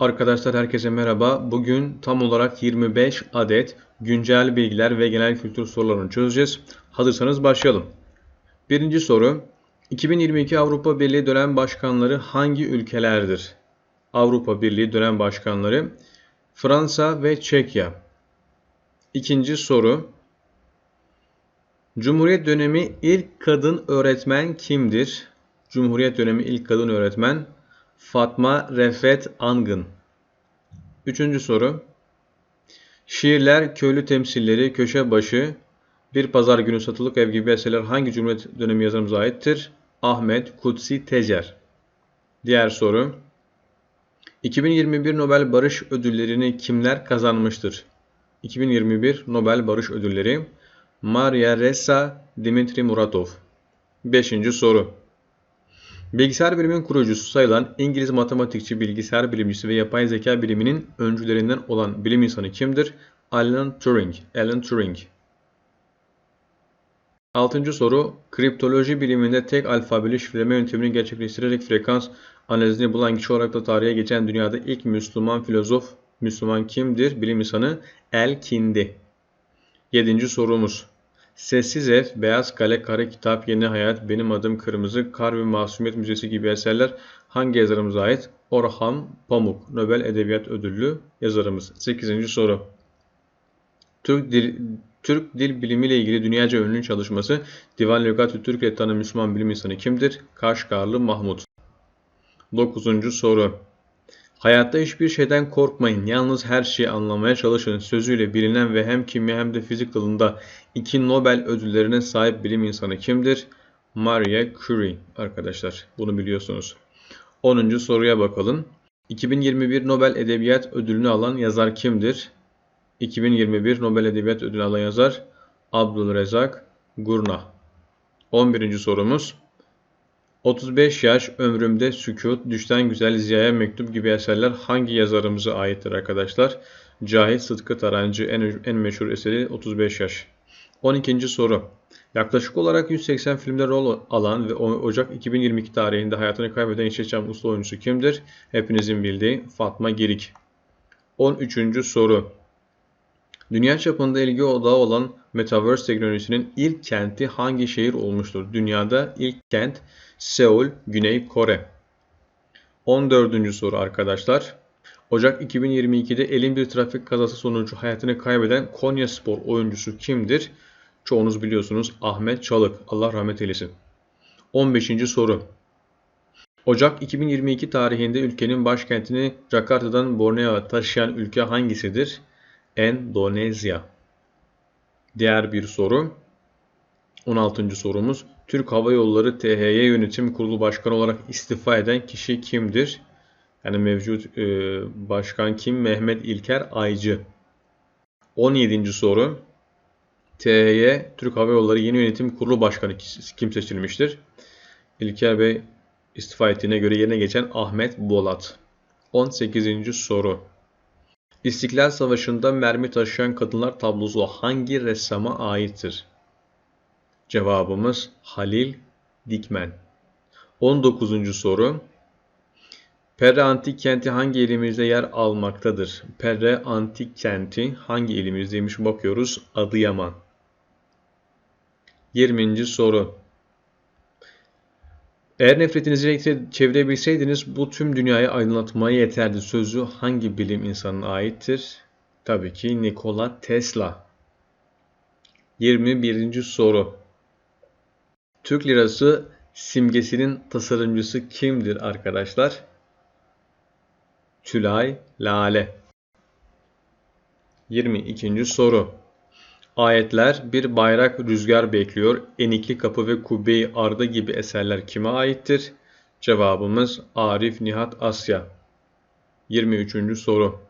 Arkadaşlar herkese merhaba. Bugün tam olarak 25 adet güncel bilgiler ve genel kültür sorularını çözeceğiz. Hazırsanız başlayalım. Birinci soru. 2022 Avrupa Birliği dönem başkanları hangi ülkelerdir? Avrupa Birliği dönem başkanları Fransa ve Çekya. İkinci soru. Cumhuriyet dönemi ilk kadın öğretmen kimdir? Cumhuriyet dönemi ilk kadın öğretmen Fatma Refet Angın. Üçüncü soru. Şiirler, köylü temsilleri, köşe başı, bir pazar günü satılık ev gibi eserler hangi Cumhuriyet dönemi yazarımıza aittir? Ahmet Kutsi Tecer. Diğer soru. 2021 Nobel Barış Ödülleri'ni kimler kazanmıştır? 2021 Nobel Barış Ödülleri Maria Ressa Dimitri Muratov. Beşinci soru. Bilgisayar biliminin kurucusu sayılan İngiliz matematikçi, bilgisayar bilimcisi ve yapay zeka biliminin öncülerinden olan bilim insanı kimdir? Alan Turing. Alan Turing. Altıncı soru. Kriptoloji biliminde tek alfabeli şifreleme yöntemini gerçekleştirerek frekans analizini bulan kişi olarak da tarihe geçen dünyada ilk Müslüman filozof Müslüman kimdir? Bilim insanı El-Kindi. Yedinci sorumuz. Sessiz Ev, Beyaz Kale, Kara Kitap, Yeni Hayat, Benim Adım Kırmızı, Kar ve Masumiyet Müzesi gibi eserler hangi yazarımıza ait? Orhan Pamuk, Nobel Edebiyat Ödüllü yazarımız. 8. soru. Türk Dil, Türk Dil Bilimi ile ilgili dünyaca ünlü çalışması Divan Lügatü Türkiye tanı Müslüman bilim insanı kimdir? Kaşgarlı Mahmut. 9. soru. Hayatta hiçbir şeyden korkmayın, yalnız her şeyi anlamaya çalışın sözüyle bilinen ve hem kimya hem de fizik dalında iki Nobel ödüllerine sahip bilim insanı kimdir? Marie Curie arkadaşlar. Bunu biliyorsunuz. 10. soruya bakalım. 2021 Nobel Edebiyat Ödülünü alan yazar kimdir? 2021 Nobel Edebiyat Ödülü alan yazar Abdülrezzak Gurnah. 11. sorumuz. 35 yaş ömrümde sükut, düşten güzel ziyaya mektup gibi eserler hangi yazarımıza aittir arkadaşlar? Cahit Sıtkı Tarancı en, en meşhur eseri 35 yaş. 12. soru. Yaklaşık olarak 180 filmde rol alan ve Ocak 2022 tarihinde hayatını kaybeden Yeşilçam usta oyuncusu kimdir? Hepinizin bildiği Fatma Girik. 13. soru. Dünya çapında ilgi odağı olan Metaverse teknolojisinin ilk kenti hangi şehir olmuştur? Dünyada ilk kent Seul, Güney Kore. 14. soru arkadaşlar. Ocak 2022'de elin bir trafik kazası sonucu hayatını kaybeden Konya Spor oyuncusu kimdir? Çoğunuz biliyorsunuz Ahmet Çalık. Allah rahmet eylesin. 15. soru. Ocak 2022 tarihinde ülkenin başkentini Jakarta'dan Borneo'ya taşıyan ülke hangisidir? Endonezya. Diğer bir soru. 16. sorumuz. Türk Hava Yolları THY Yönetim Kurulu Başkanı olarak istifa eden kişi kimdir? Yani mevcut e, başkan kim? Mehmet İlker Aycı. 17. soru. THY Türk Hava Yolları Yeni Yönetim Kurulu Başkanı kim seçilmiştir? İlker Bey istifa ettiğine göre yerine geçen Ahmet Bolat. 18. soru. İstiklal Savaşı'nda mermi taşıyan kadınlar tablosu hangi ressama aittir? Cevabımız Halil Dikmen. 19. soru. Perre Antik Kenti hangi ilimizde yer almaktadır? Perre Antik Kenti hangi ilimizdeymiş bakıyoruz. Adıyaman. 20. soru. Eğer nefretinizi çevirebilseydiniz bu tüm dünyayı aydınlatmaya yeterdi. Sözü hangi bilim insanına aittir? Tabii ki Nikola Tesla. 21. soru. Türk lirası simgesinin tasarımcısı kimdir arkadaşlar? Tülay Lale. 22. soru. Ayetler bir bayrak rüzgar bekliyor. Enikli kapı ve kubbe-i arda gibi eserler kime aittir? Cevabımız Arif Nihat Asya. 23. soru.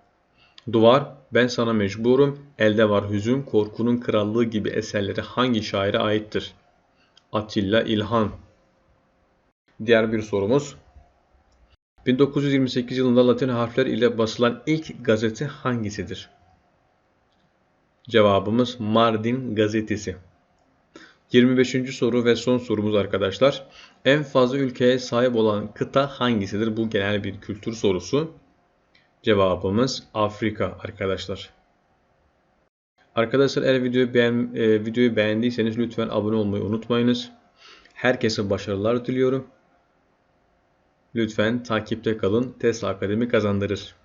Duvar, ben sana mecburum, elde var hüzün, korkunun krallığı gibi eserleri hangi şaire aittir? Atilla İlhan. Diğer bir sorumuz. 1928 yılında Latin harfler ile basılan ilk gazete hangisidir? Cevabımız Mardin Gazetesi. 25. soru ve son sorumuz arkadaşlar. En fazla ülkeye sahip olan kıta hangisidir? Bu genel bir kültür sorusu. Cevabımız Afrika arkadaşlar. Arkadaşlar eğer videoyu, beğen, e, videoyu beğendiyseniz lütfen abone olmayı unutmayınız. Herkese başarılar diliyorum. Lütfen takipte kalın. Tesla Akademi kazandırır.